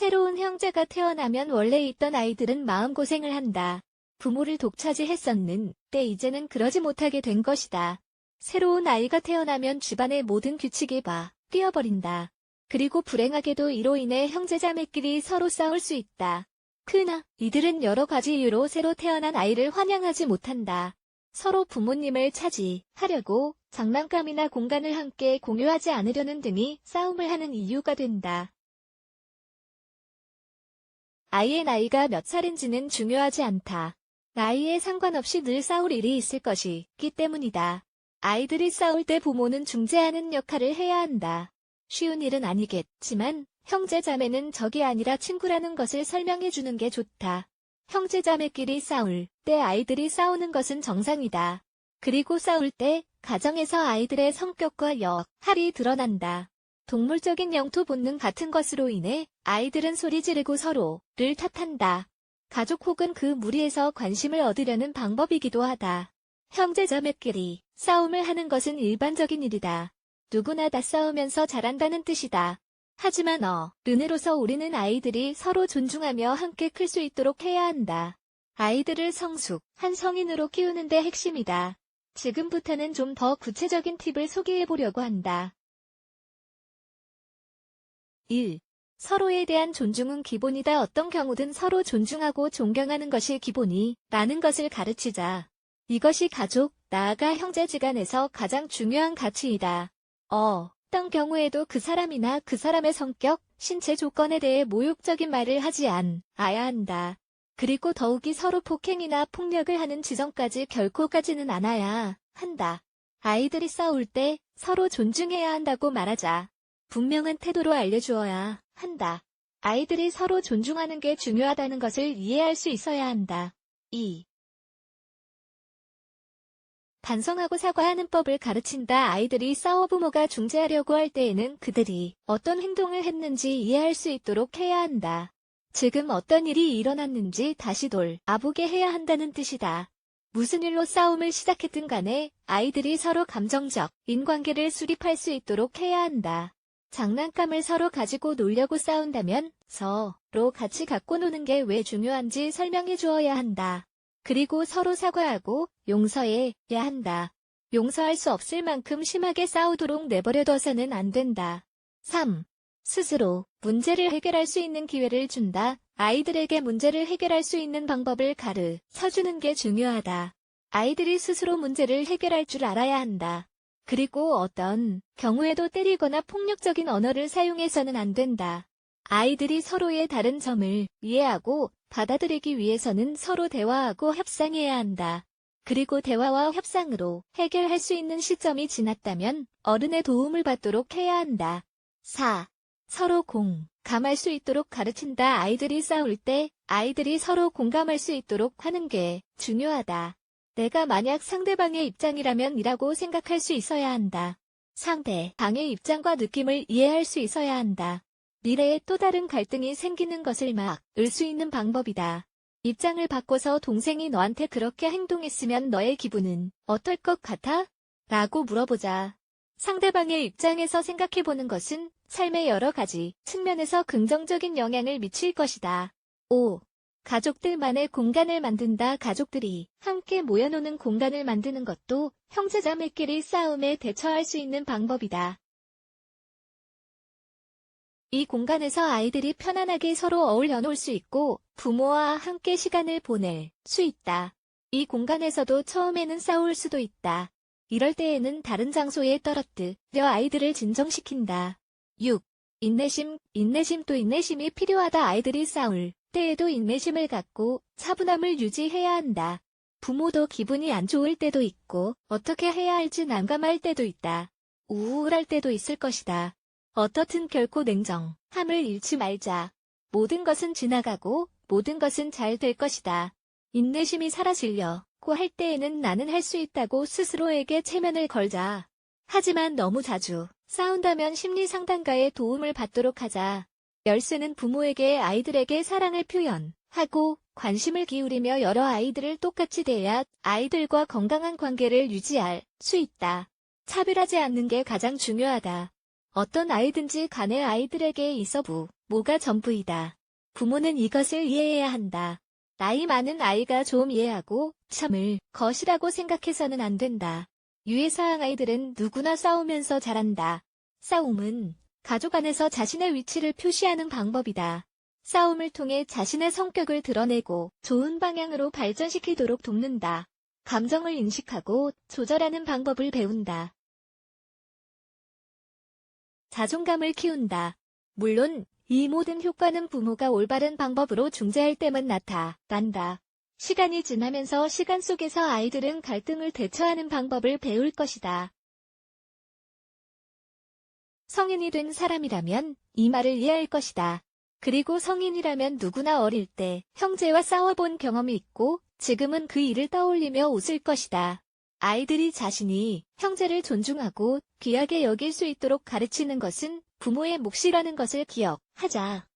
새로운 형제가 태어나면 원래 있던 아이들은 마음고생을 한다. 부모를 독차지했었는 때 이제는 그러지 못하게 된 것이다. 새로운 아이가 태어나면 집안의 모든 규칙이 봐 뛰어버린다. 그리고 불행하게도 이로 인해 형제자매끼리 서로 싸울 수 있다. 그나 이들은 여러 가지 이유로 새로 태어난 아이를 환영하지 못한다. 서로 부모님을 차지하려고 장난감이나 공간을 함께 공유하지 않으려는 등이 싸움을 하는 이유가 된다. 아이의 나이가 몇 살인지는 중요하지 않다. 나이에 상관없이 늘 싸울 일이 있을 것이기 때문이다. 아이들이 싸울 때 부모는 중재하는 역할을 해야 한다. 쉬운 일은 아니겠지만 형제 자매는 적이 아니라 친구라는 것을 설명해 주는 게 좋다. 형제 자매끼리 싸울 때 아이들이 싸우는 것은 정상이다. 그리고 싸울 때 가정에서 아이들의 성격과 역할이 드러난다. 동물적인 영토 본능 같은 것으로 인해 아이들은 소리 지르고 서로를 탓한다. 가족 혹은 그 무리에서 관심을 얻으려는 방법이기도 하다. 형제자매끼리 싸움을 하는 것은 일반적인 일이다. 누구나 다 싸우면서 잘한다는 뜻이다. 하지만 어른으로서 우리는 아이들이 서로 존중하며 함께 클 수 있도록 해야 한다. 아이들을 성숙 한 성인으로 키우는 데 핵심이다. 지금부터는 좀 더 구체적인 팁을 소개해 보려고 한다. 1. 서로에 대한 존중은 기본이다. 어떤 경우든 서로 존중하고 존경하는 것이 기본이 라는 것을 가르치자. 이것이 가족, 나아가 형제지간에서 가장 중요한 가치이다. 어, 어떤 경우에도 그 사람이나 그 사람의 성격, 신체 조건에 대해 모욕적인 말을 하지 않아야 한다. 그리고 더욱이 서로 폭행이나 폭력을 하는 지점까지 결코 가지는 않아야 한다. 아이들이 싸울 때 서로 존중해야 한다고 말하자. 분명한 태도로 알려주어야 한다. 아이들이 서로 존중하는 게 중요하다는 것을 이해할 수 있어야 한다. 2. 반성하고 사과하는 법을 가르친다. 아이들이 싸워 부모가 중재하려고 할 때에는 그들이 어떤 행동을 했는지 이해할 수 있도록 해야 한다. 지금 어떤 일이 일어났는지 다시 돌 아보게 해야 한다는 뜻이다. 무슨 일로 싸움을 시작했든 간에 아이들이 서로 감정적 인관계를 수립할 수 있도록 해야 한다. 장난감을 서로 가지고 놀려고 싸운다면 서로 같이 갖고 노는 게 왜 중요한지 설명해 주어야 한다. 그리고 서로 사과하고 용서해야 한다. 용서할 수 없을 만큼 심하게 싸우도록 내버려둬서는 안 된다. 3. 스스로 문제를 해결할 수 있는 기회를 준다. 아이들에게 문제를 해결할 수 있는 방법을 가르쳐주는 게 중요하다. 아이들이 스스로 문제를 해결할 줄 알아야 한다. 그리고 어떤 경우에도 때리거나 폭력적인 언어를 사용해서는 안 된다. 아이들이 서로의 다른 점을 이해하고 받아들이기 위해서는 서로 대화하고 협상해야 한다. 그리고 대화와 협상으로 해결할 수 있는 시점이 지났다면 어른의 도움을 받도록 해야 한다. 4. 서로 공감할 수 있도록 가르친다. 아이들이 싸울 때 아이들이 서로 공감할 수 있도록 하는 게 중요하다. 내가 만약 상대방의 입장이라면 이라고 생각할 수 있어야 한다. 상대방의 입장과 느낌을 이해할 수 있어야 한다. 미래에 또 다른 갈등이 생기는 것을 막을 수 있는 방법이다. 입장을 바꿔서 동생이 너한테 그렇게 행동했으면 너의 기분은 어떨 것 같아? 라고 물어보자. 상대방의 입장에서 생각해보는 것은 삶의 여러 가지 측면에서 긍정적인 영향을 미칠 것이다. 5. 가족들만의 공간을 만든다. 가족들이 함께 모여노는 공간을 만드는 것도 형제자매끼리 싸움에 대처할 수 있는 방법이다. 이 공간에서 아이들이 편안하게 서로 어울려 놀 수 있고 부모와 함께 시간을 보낼 수 있다. 이 공간에서도 처음에는 싸울 수도 있다. 이럴 때에는 다른 장소에 떨어뜨려 아이들을 진정시킨다. 6. 인내심, 인내심 또 인내심이 필요하다. 아이들이 싸울 때에도 인내심을 갖고 차분함을 유지해야 한다. 부모도 기분이 안 좋을 때도 있고 어떻게 해야 할지 난감할 때도 있다. 우울할 때도 있을 것이다. 어떻든 결코 냉정함을 잃지 말자. 모든 것은 지나가고 모든 것은 잘 될 것이다. 인내심이 사라지려고 할 때에는 나는 할 수 있다고 스스로에게 체면을 걸자. 하지만 너무 자주 싸운다면 심리 상담가의 도움을 받도록 하자. 열쇠는 부모에게 아이들에게 사랑을 표현하고 관심을 기울이며 여러 아이들을 똑같이 대해야 아이들과 건강한 관계를 유지할 수 있다. 차별하지 않는 게 가장 중요하다. 어떤 아이든지 간에 아이들에게 있어 부, 모가 전부이다. 부모는 이것을 이해해야 한다. 나이 많은 아이가 좀 이해하고 참을 것이라고 생각해서는 안 된다. 유해사항 아이들은 누구나 싸우면서 자란다. 싸움은 가족 안에서 자신의 위치를 표시하는 방법이다. 싸움을 통해 자신의 성격을 드러내고 좋은 방향으로 발전시키도록 돕는다. 감정을 인식하고 조절하는 방법을 배운다. 자존감을 키운다. 물론 이 모든 효과는 부모가 올바른 방법으로 중재할 때만 나타난다. 시간이 지나면서 시간 속에서 아이들은 갈등을 대처하는 방법을 배울 것이다. 성인이 된 사람이라면 이 말을 이해할 것이다. 그리고 성인이라면 누구나 어릴 때 형제와 싸워본 경험이 있고 지금은 그 일을 떠올리며 웃을 것이다. 아이들이 자신이 형제를 존중하고 귀하게 여길 수 있도록 가르치는 것은 부모의 몫이라는 것을 기억하자.